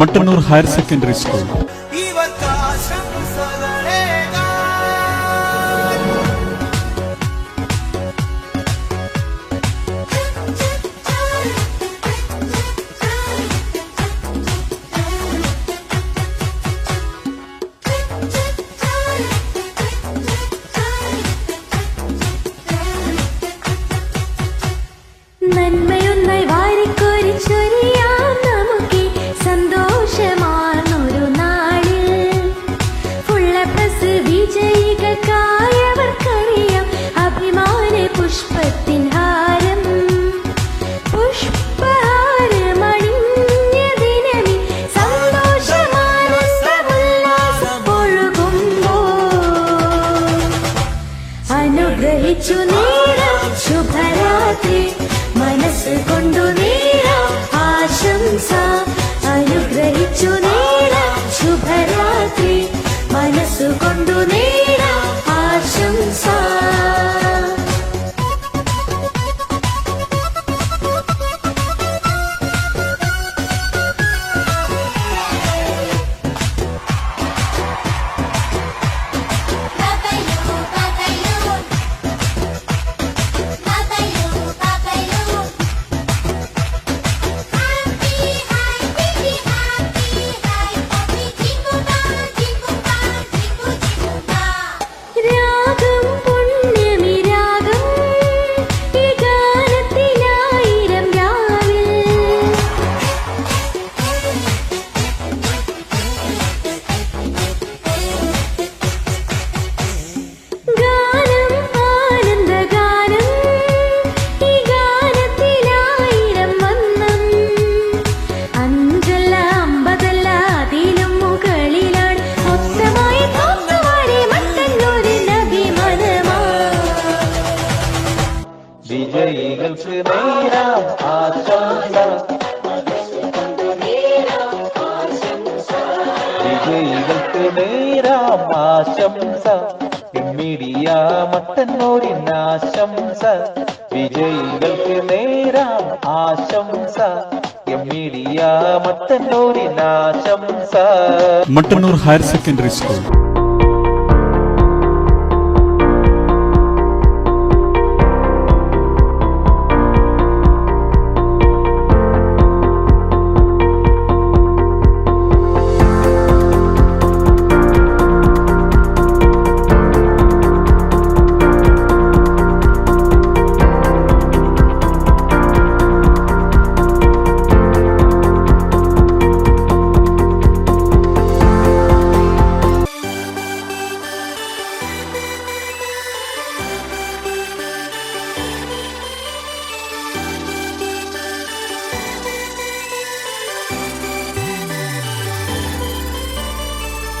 Mattannur higher secondary school. വിജയികൾക്ക് നേരാം ആശംസ വിജയികൾക്ക് നേരാം ആശംസ. മീഡിയ മട്ടന്നൂരിൻ ആശംസ വിജയികൾക്ക് നേരാം ആശംസ. മട്ടന്നൂരിൻ ആശംസ മട്ടന്നൂർ ഹയർ സെക്കൻഡറി സ്കൂൾ.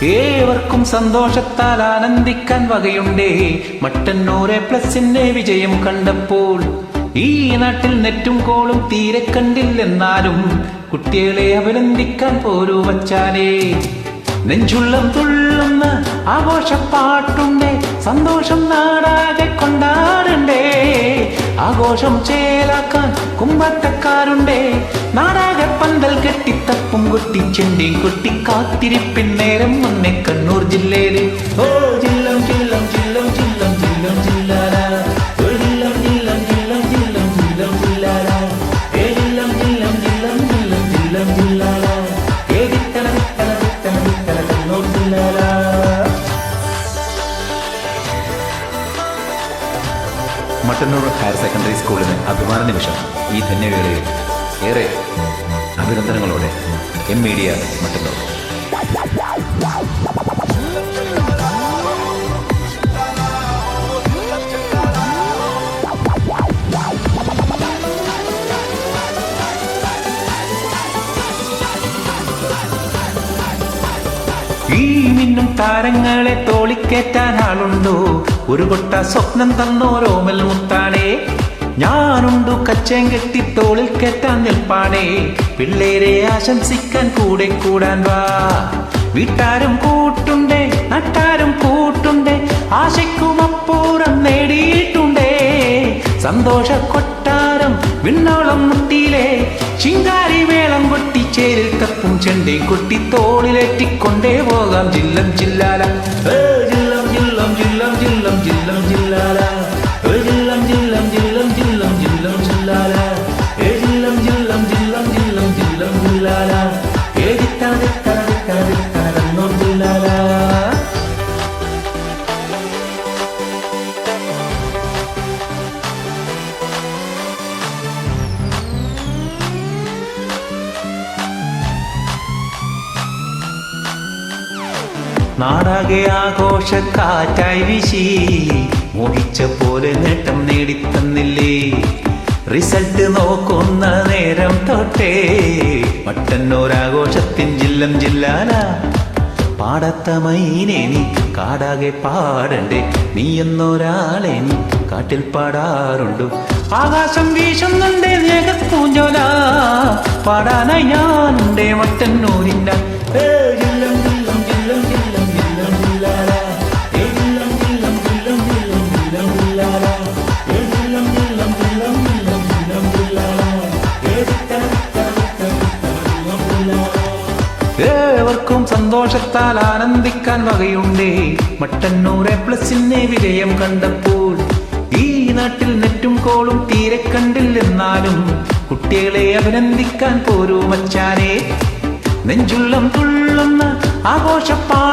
ഏവർക്കും സന്തോഷത്താൽ ആനന്ദിക്കാൻ വകയുണ്ടേ. മട്ടന്നൂരെ പ്ലസിന്റെ വിജയം കണ്ടപ്പോൾ ഈ നാട്ടിൽ നെറ്റും കോളും തീരെ കണ്ടില്ലെന്നാലും കുട്ടികളെ അഭിനന്ദിക്കാൻ പോരൂ വച്ചാലേ. നെഞ്ചുള്ളം തുള്ളുന്ന ആഘോഷപ്പാട്ടുണ്ടേ. സന്തോഷം കൊണ്ടാടണ്ടേ ആഘോഷം ചേലാക്കാൻ കുമ്പത്തക്കാരുണ്ടേ നാടാകെ പന്തൽ കെട്ടിത്തപ്പും കുട്ടി കാത്തിരിപ്പിൻ നേരം മുന്നേ കണ്ണൂർ ജില്ലയിൽ. ഓ ജില്ലം മട്ടന്നൂർ ഹയർ സെക്കൻഡറി സ്കൂളിന് അഭിമാന നിമിഷം ഈ ധന്യവേളയിൽ ഏറെ അഭിനന്ദനങ്ങളോടെ എം മീഡിയ മട്ടന്നൂർ. താരങ്ങളെ തോളിക്കേറ്റാൻ ആളുണ്ടോ? ഒരു കൊട്ട സ്വപ്നം തന്നോരോമൽ മുത്താണേ? ഞാനുണ്ടു കച്ചേം കെട്ടി തോളിൽ കെട്ടാൻ നിൽപ്പാണേ. പിള്ളേരെ ആശംസിക്കാൻ കൂടെ കൂടാൻ വാ. വീട്ടാരും കൂട്ടുണ്ടേ നട്ടാരും കൂട്ടുണ്ടേ ആശയ്ക്കും അപ്പൂറം നേടിയിട്ടുണ്ടേ. സന്തോഷ കൊട്ടാരം വിണ്ണോളം മുട്ടിയിലേ ചിങ്കാരി കൊട്ടി ചേരിൽ കുട്ടി തോളിലേറ്റിക്കൊണ്ടേ പോകാം. ജില്ലം ജില്ലാല. നാടാകെ ആഘോഷക്കാറ്റായി വീശി. മോഹിച്ച പോലെ നേട്ടം നേടിത്തന്നില്ലേ? റിസൾട്ട് നോക്കുന്ന നേരം തൊട്ടേ. മട്ടന്നൂരാഘോഷത്തിൻ ജില്ലം ജില്ലാല പാടത്ത മൈനെ നീ കാടാകെ പാടണ്ടേ. നീ എന്നൊരാളെ നീ കാട്ടിൽ പാടാറുണ്ടു. ആകാശം വീശുന്നുണ്ടേ പൂഞ്ചോല പാടാനായി ഞാനുണ്ടേ മട്ടന്നൂരിന്റെ ഏവർക്കും സന്തോഷത്താൽ ആനന്ദിക്കാൻ വകയുണ്ടേ. മട്ടന്നൂർ പ്ലസിന്റെ വിജയം കണ്ടപ്പോൾ ഈ നാട്ടിൽ നെറ്റും കോളും തീരെ കണ്ടില്ലെന്നാലും കുട്ടികളെ അഭിനന്ദിക്കാൻ പോരൂ മച്ചാനെ. നെഞ്ചുള്ളം തുള്ളുന്ന ആഘോഷപ്പാട്ടുണ്ടേ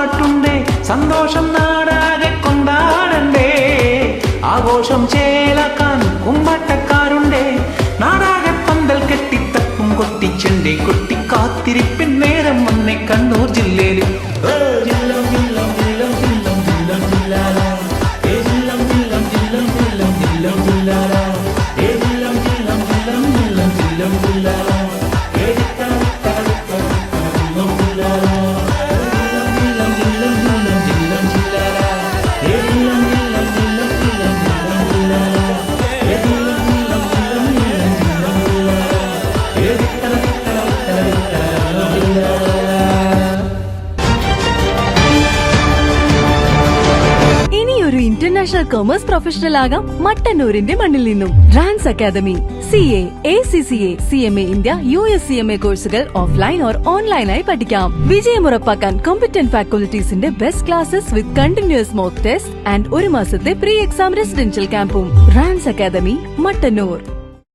കൊട്ടിച്ചെണ്ടേ കുട്ടി കാത്തിരിപ്പിൻ നേരം വന്നേ കണ്ണൂർ ജില്ലയിൽ ഇന്റർനാഷണൽ കൊമേഴ്സ് പ്രൊഫഷണൽ ആകാം മട്ടന്നൂരിന്റെ മണ്ണിൽ നിന്നും. Rance academy C A A C C A C M A India U S C M A കോഴ്സുകൾ ഓഫ്ലൈൻ ഓർ ഓൺലൈനായി പഠിക്കാം. വിജയം ഉറപ്പാക്കാൻ competent ഫാക്കൽറ്റീസിന്റെ best classes with continuous mock test and ഒരു മാസത്തെ പ്രീ എക്സാം റെസിഡൻഷ്യൽ ക്യാമ്പും റാൻസ് അക്കാദമി മട്ടന്നൂർ.